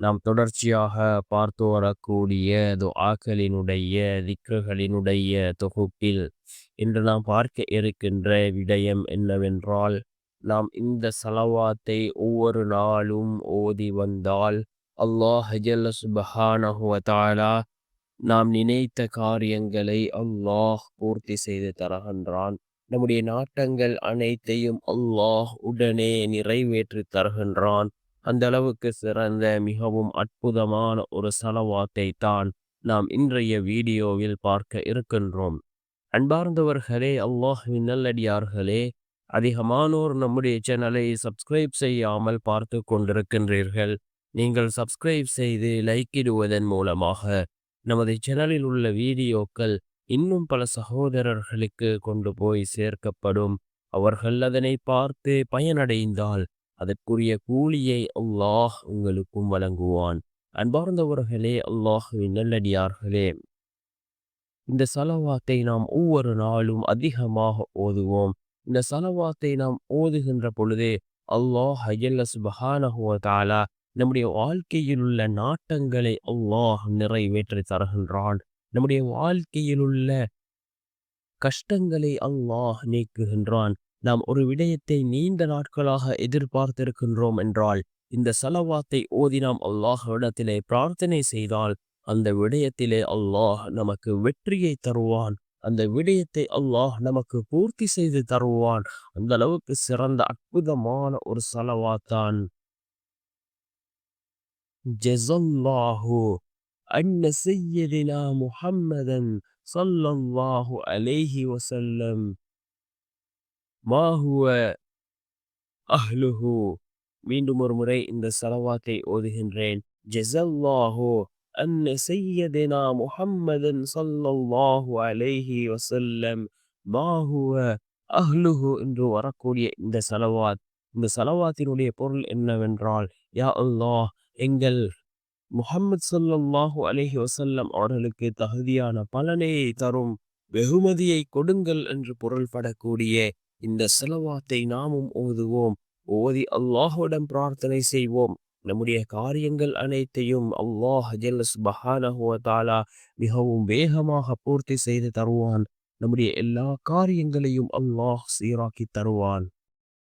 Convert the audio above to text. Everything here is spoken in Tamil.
நாம் தொடர்ச்சியாக பார்த்து வரக்கூடிய துஆக்களினுடைய திக்ருகளினுடைய தொகுப்பில் இன்று நாம் பார்க்க இருக்கின்ற விடயம் என்னவென்றால் நாம் இந்த சலவாத்தை ஒவ்வொரு நாளும் ஓதி வந்தால் அல்லாஹ் சுபஹானஹுவதாலா நாம் நினைத்த காரியங்களை அல்லாஹ் பூர்த்தி செய்து தருகின்றான். நம்முடைய நாட்டங்கள் அனைத்தையும் அல்லாஹ் உடனே நிறைவேற்றி தருகின்றான். அந்த அளவுக்கு சிறந்த மிகவும் அற்புதமான ஒரு செலவாத்தை தான் நாம் இன்றைய வீடியோவில் பார்க்க இருக்கின்றோம். அன்பார்ந்தவர்களே அல்லாஹின் நல்லடியார்களே அதிகமானோர் நம்முடைய சேனலை சப்ஸ்கிரைப் செய்யாமல் பார்த்து கொண்டிருக்கின்றீர்கள். நீங்கள் சப்ஸ்கிரைப் செய்து லைக்கிடுவதன் மூலமாக நமது சேனலில் உள்ள வீடியோக்கள் இன்னும் பல சகோதரர்களுக்கு கொண்டு போய் சேர்க்கப்படும். அவர்கள் அதனை பார்த்து பயனடைந்தால் அதற்குரிய கூலியை அல்லாஹ் உங்களுக்கும் வழங்குவான். அன்பார்ந்தவர்களே அல்லாஹுவின் நல்லடியார்களே இந்த சலவாத்தை நாம் ஒவ்வொரு நாளும் அதிகமாக ஓதுவோம். இந்த சலவாத்தை நாம் ஓதுகின்ற பொழுதே அல்லாஹ் அஜல்ல சுபஹானஹுவதாலா நம்முடைய வாழ்க்கையில் உள்ள நாட்டங்களை அல்லாஹ் நிறைவேற்றி தருகின்றான். நம்முடைய வாழ்க்கையில் உள்ள கஷ்டங்களை அல்லாஹ் நீக்குகின்றான். நாம் ஒரு விடயத்தை நீண்ட நாட்களாக எதிர்பார்த்திருக்கின்றோம் என்றால் இந்த செலவாத்தை ஓதி நாம் அல்லாஹ்விடத்திலே பிரார்த்தனை செய்தால் அந்த விடயத்திலே அல்லாஹ் நமக்கு வெற்றியை தருவான். அந்த விடயத்தை அல்லாஹ் நமக்கு பூர்த்தி செய்து தருவான். அந்த அளவுக்கு சிறந்த அற்புதமான ஒரு செலவாத்தான். ஜெசல்லாஹு அன்ன செய்யதினா முஹம்மதன் சொல்லல்லாஹு அலேஹி வசல்லம் மாஹுவ அஹ்லுஹு. மீண்டும் ஒரு முறை இந்த செலவாத்தை ஓதுகின்றேன். ஜெசல்லாஹோ அன் செய்யதினா முஹம்மதன் சொல்லல்லாஹு அலேஹி வசல்லம் மாஹுவ அஹ்லுஹு என்று வரக்கூடிய இந்த செலவாத். இந்த செலவாத்தினுடைய பொருள் என்னவென்றால் யா அல்லாஹ் எங்கள் முகம்மது சொல்லல்லாஹு அலஹி வசல்லம் அவர்களுக்கு தகுதியான பலனை தரும் வெகுமதியை கொடுங்கள் என்று பொருள்படக்கூடிய இந்த செலவாத்தை நாமும் ஓதுவோம். ஓதி அல்லாஹுடன் பிரார்த்தனை செய்வோம். நம்முடைய காரியங்கள் அனைத்தையும் அல்லாஹ் ஜெல்லஸ் பஹானஹுவதாலா மிகவும் வேகமாக பூர்த்தி செய்து தருவான். நம்முடைய எல்லா காரியங்களையும் அல்லாஹ் சீராக்கி தருவான்.